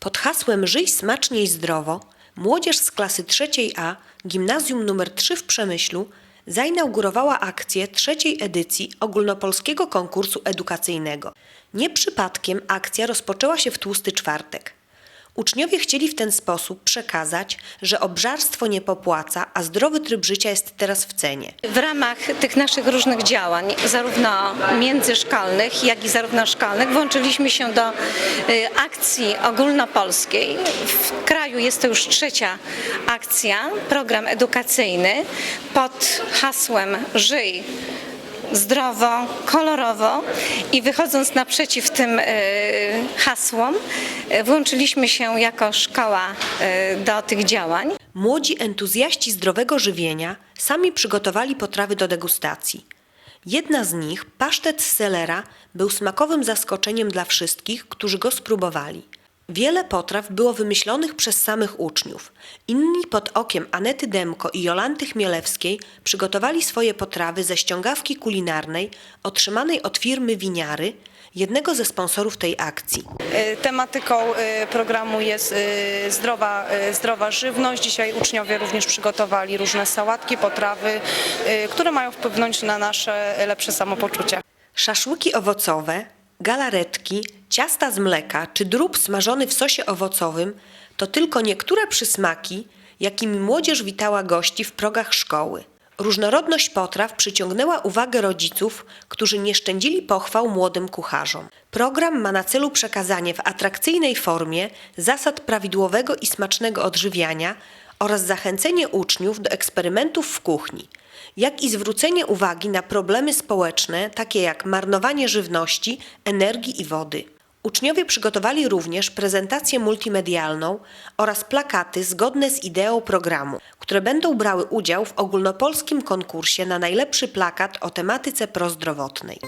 Pod hasłem Żyj smacznie i zdrowo młodzież z klasy trzeciej A Gimnazjum nr 3 w Przemyślu zainaugurowała akcję trzeciej edycji ogólnopolskiego konkursu edukacyjnego. Nie przypadkiem akcja rozpoczęła się w tłusty czwartek. Uczniowie chcieli w ten sposób przekazać, że obżarstwo nie popłaca, a zdrowy tryb życia jest teraz w cenie. W ramach tych naszych różnych działań, zarówno międzyszkolnych, jak i zarówno szkolnych, włączyliśmy się do y, akcji ogólnopolskiej. W kraju jest to już trzecia akcja, program edukacyjny pod hasłem Żyj zdrowo, kolorowo i wychodząc naprzeciw tym y, hasłom, y, włączyliśmy się jako szkoła y, do tych działań. Młodzi entuzjaści zdrowego żywienia sami przygotowali potrawy do degustacji. Jedna z nich, pasztet z selera, był smakowym zaskoczeniem dla wszystkich, którzy go spróbowali. Wiele potraw było wymyślonych przez samych uczniów. Inni pod okiem Anety Demko i Jolanty Chmielewskiej przygotowali swoje potrawy ze ściągawki kulinarnej otrzymanej od firmy Winiary, jednego ze sponsorów tej akcji. Y, Tematyką y, programu jest y, zdrowa, zdrowa żywność. Dzisiaj uczniowie również przygotowali różne sałatki, potrawy, które mają wpłynąć na nasze lepsze samopoczucie. Szaszłyki owocowe, galaretki, ciasta z mleka czy drób smażony w sosie owocowym to tylko niektóre przysmaki, jakimi młodzież witała gości w progach szkoły. Różnorodność potraw przyciągnęła uwagę rodziców, którzy nie szczędzili pochwał młodym kucharzom. Program ma na celu przekazanie w atrakcyjnej formie zasad prawidłowego i smacznego odżywiania oraz zachęcenie uczniów do eksperymentów w kuchni, jak i zwrócenie uwagi na problemy społeczne, takie jak marnowanie żywności, energii i wody. Uczniowie przygotowali również prezentację multimedialną oraz plakaty zgodne z ideą programu, które będą brały udział w ogólnopolskim konkursie na najlepszy plakat o tematyce prozdrowotnej.